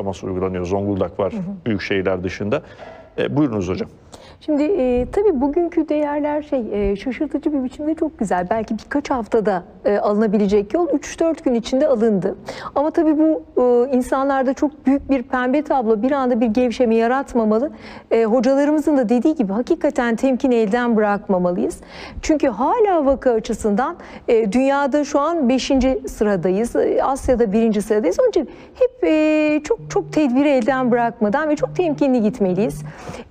kısıtlaması uygulanıyor. Zonguldak var büyük şehirler dışında. E, buyurunuz hocam. Şimdi e, tabii bugünkü değerler şey e, şaşırtıcı bir biçimde çok güzel. Belki birkaç haftada e, alınabilecek yol 3-4 gün içinde alındı. Ama tabii bu e, insanlarda çok büyük bir pembe tablo bir anda bir gevşeme yaratmamalı. E, hocalarımızın da dediği gibi hakikaten temkini elden bırakmamalıyız. Çünkü hala vaka açısından e, dünyada şu an 5. sıradayız. E, Asya'da 1. sıradayız. Onun için hep e, çok çok tedbiri elden bırakmadan ve çok temkinli gitmeliyiz.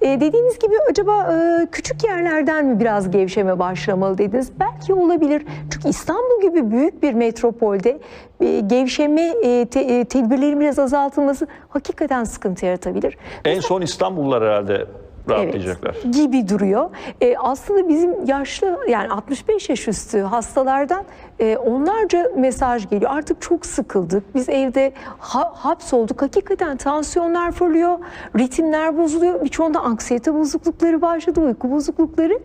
E, dediğiniz gibi acaba e, küçük yerlerden mi biraz gevşeme başlamalı dediniz? Belki olabilir. Çünkü İstanbul gibi büyük bir metropolde e, gevşeme e, te, e, tedbirlerin biraz azaltılması hakikaten sıkıntı yaratabilir. En son İstanbullular herhalde rahatlayacaklar. Evet, gibi duruyor. E, aslında bizim yaşlı yani 65 yaş üstü hastalardan e, onlarca mesaj geliyor. Artık çok sıkıldık. Biz evde ha, hapsolduk. Hakikaten tansiyonlar fırlıyor, ritimler bozuluyor. Birçoğunda anksiyete bozuklukları başladı, uyku bozuklukları.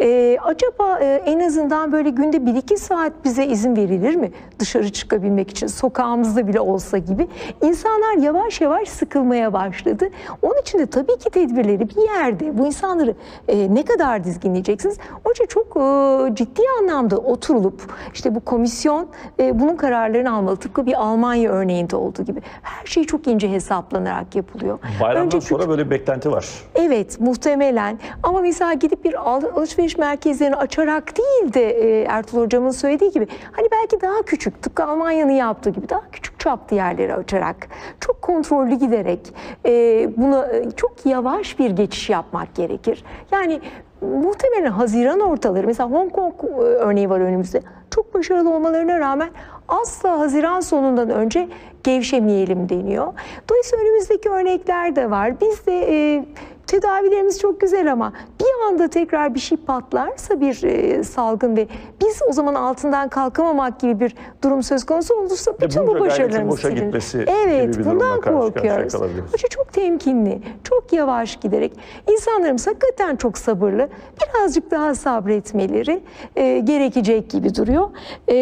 E, acaba e, en azından böyle günde 1-2 saat bize izin verilir mi? Dışarı çıkabilmek için sokağımızda bile olsa gibi. İnsanlar yavaş yavaş sıkılmaya başladı. Onun için de tabii ki tedbirleri bir yerde bu insanları e, ne kadar dizginleyeceksiniz? Onun için çok e, ciddi anlamda oturulup işte bu komisyon e, bunun kararlarını almalı. Tıpkı bir Almanya örneğinde olduğu gibi. Her şey çok ince hesaplanarak yapılıyor. Bayramdan Önce sonra böyle bir beklenti var. Evet muhtemelen ama mesela gidip bir al- alışveriş merkezlerini açarak değil de e, Ertuğrul Hocam'ın söylediği gibi hani belki daha küçük tıpkı Almanya'nın yaptığı gibi daha küçük çaplı yerleri açarak çok kontrollü giderek e, buna e, çok yavaş bir geçiş yapmak gerekir. Yani muhtemelen Haziran ortaları mesela Hong Kong e, örneği var önümüzde. Çok başarılı olmalarına rağmen asla Haziran sonundan önce gevşemeyelim deniyor. Dolayısıyla önümüzdeki örnekler de var. Biz de e, tedavilerimiz çok güzel ama bir anda tekrar bir şey patlarsa bir e, salgın ve biz o zaman altından kalkamamak gibi bir durum söz konusu olursa bütün bu bunca gayretin başarılarımız boşa silinir. gitmesi Evet gibi bir durumla bundan korkuyoruz. için çok temkinli, çok yavaş giderek insanlarımız hakikaten çok sabırlı, birazcık daha sabretmeleri e, gerekecek gibi duruyor. E,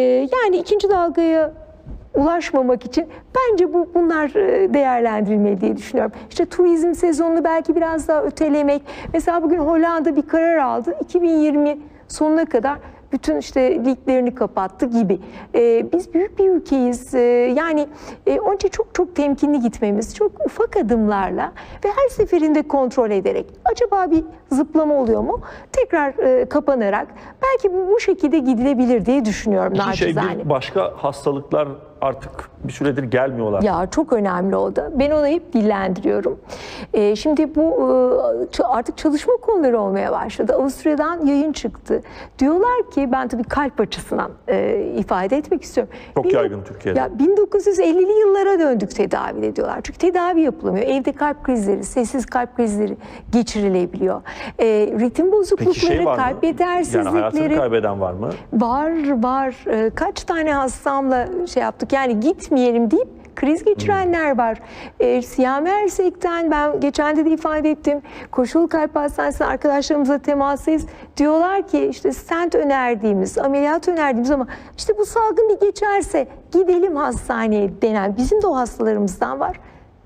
yani ikinci dalgaya ulaşmamak için bence bu bunlar e, değerlendirilmeli diye düşünüyorum. İşte turizm sezonunu belki biraz daha ötelemek. Mesela bugün Hollanda bir karar aldı. 2020 sonuna kadar bütün işte liglerini kapattı gibi. E, biz büyük bir ülkeyiz. E, yani e, onun için çok çok temkinli gitmemiz, çok ufak adımlarla ve her seferinde kontrol ederek acaba bir zıplama oluyor mu? Tekrar e, kapanarak belki bu, bu şekilde gidilebilir diye düşünüyorum İki şey bir başka hastalıklar artık bir süredir gelmiyorlar. Ya çok önemli o da. Ben onu hep dillendiriyorum. Ee, şimdi bu e, artık çalışma konuları olmaya başladı. Avusturya'dan yayın çıktı. Diyorlar ki ben tabii kalp açısından e, ifade etmek istiyorum. Çok Bin- yaygın Türkiye'de. Ya 1950'li yıllara döndük tedavi diyorlar. Çünkü tedavi yapılamıyor. Evde kalp krizleri, sessiz kalp krizleri geçirilebiliyor. Ee, ritim bozuklukları, Peki şey kalp yetersizlikleri. Yani hayatını kaybeden var mı? Var var. Ee, Kaç tane hastamla şey yaptık yani gitmeyelim deyip kriz geçirenler var. Ee, Siyami Ersek'ten ben geçen de de ifade ettim. Koşul Kalp Hastanesi'ne arkadaşlarımızla temassayız. Diyorlar ki işte stent önerdiğimiz, ameliyat önerdiğimiz ama işte bu salgın bir geçerse gidelim hastaneye denen bizim de o hastalarımızdan var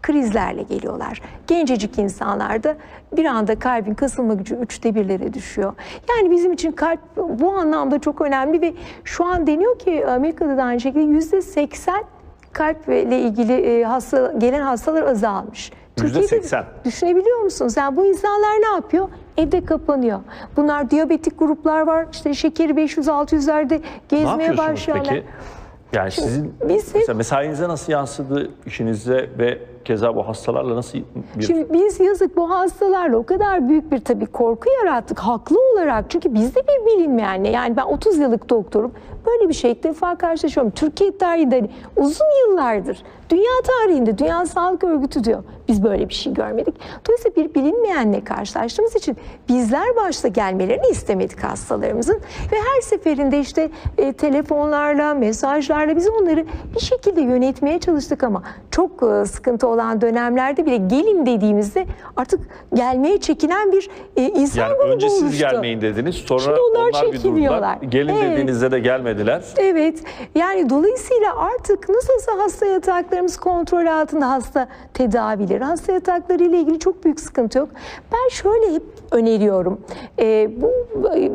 krizlerle geliyorlar. Gencecik insanlarda bir anda kalbin kasılma gücü üçte birlere düşüyor. Yani bizim için kalp bu anlamda çok önemli ve şu an deniyor ki Amerika'da da aynı şekilde yüzde seksen kalple ilgili e, hasta, gelen hastalar azalmış. Türkiye'de seksen. Düşünebiliyor musunuz? Yani bu insanlar ne yapıyor? Evde kapanıyor. Bunlar diyabetik gruplar var. İşte şekeri 500-600'lerde Ne gezmeye başlıyorlar. peki? Yani sizin biz hep- mesela mesainize nasıl yansıdı işinize ve keza bu hastalarla nasıl bir Şimdi biz yazık bu hastalarla o kadar büyük bir tabii korku yarattık haklı olarak. Çünkü bizde bir bilinmeyenle yani ben 30 yıllık doktorum. Böyle bir şey ilk defa karşılaşıyorum. Türkiye tarihinde hani uzun yıllardır dünya tarihinde Dünya Sağlık Örgütü diyor. Biz böyle bir şey görmedik. Dolayısıyla bir bilinmeyenle karşılaştığımız için bizler başta gelmelerini istemedik hastalarımızın. Ve her seferinde işte e, telefonlarla, mesajlarla biz onları bir şekilde yönetmeye çalıştık ama çok e, sıkıntı olan dönemlerde bile gelin dediğimizde artık gelmeye çekinen bir e, insan Yani grubu önce siz oluştu. gelmeyin dediniz. Sonra Şimdi onlar onlar, bir çekiniyorlar. Gelin Evet. dediğinizde de gelmediler. Evet. Yani dolayısıyla artık nasılsa hasta yataklarımız kontrol altında hasta tedavileri, hasta yatakları ile ilgili çok büyük sıkıntı yok. Ben şöyle hep öneriyorum. Ee, bu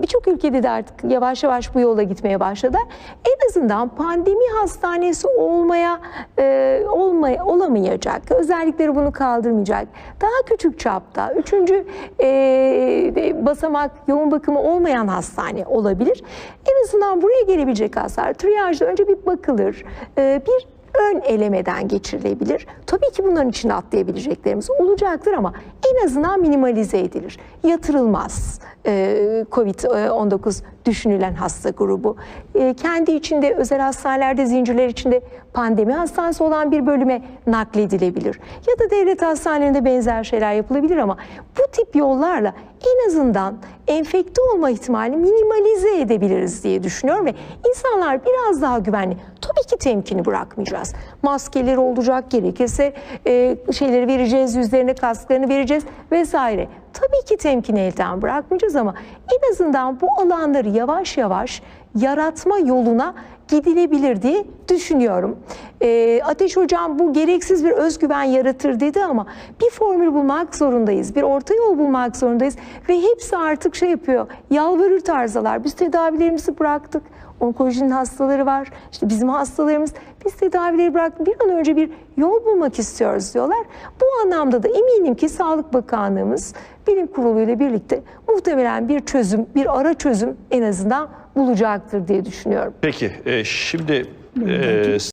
birçok ülkede de artık yavaş yavaş bu yola gitmeye başladı. En azından pandemi hastanesi olmaya e, olmaya olamayacak. Özellikleri bunu kaldırmayacak. Daha küçük çapta üçüncü e, basamak yoğun bakımı olmayan hastane olabilir. En azından buraya gelebilecek hastalar triyajda önce bir bakılır. E, bir ön elemeden geçirilebilir. Tabii ki bunların içine atlayabileceklerimiz olacaktır ama en azından minimalize edilir. Yatırılmaz e, COVID-19 düşünülen hasta grubu. E, Kendi içinde özel hastanelerde zincirler içinde pandemi hastanesi olan bir bölüme nakledilebilir. Ya da devlet hastanelerinde benzer şeyler yapılabilir ama bu tip yollarla en azından enfekte olma ihtimalini minimalize edebiliriz diye düşünüyorum ve insanlar biraz daha güvenli. Tabii ki temkini bırakmayacağız. Maskeleri olacak gerekirse e, şeyleri vereceğiz, yüzlerine kasklarını vereceğiz vesaire. Tabii ki temkini elden bırakmayacağız ama en azından bu alanları yavaş yavaş yaratma yoluna gidilebilir diye düşünüyorum. E, Ateş Hocam bu gereksiz bir özgüven yaratır dedi ama bir formül bulmak zorundayız. Bir orta yol bulmak zorundayız. Ve hepsi artık şey yapıyor. Yalvarır tarzalar. Biz tedavilerimizi bıraktık. Onkolojinin hastaları var. İşte bizim hastalarımız. Biz tedavileri bıraktık. Bir an önce bir yol bulmak istiyoruz diyorlar. Bu anlamda da eminim ki Sağlık Bakanlığımız bilim kurulu ile birlikte muhtemelen bir çözüm, bir ara çözüm en azından bulacaktır diye düşünüyorum. Peki e, şimdi e,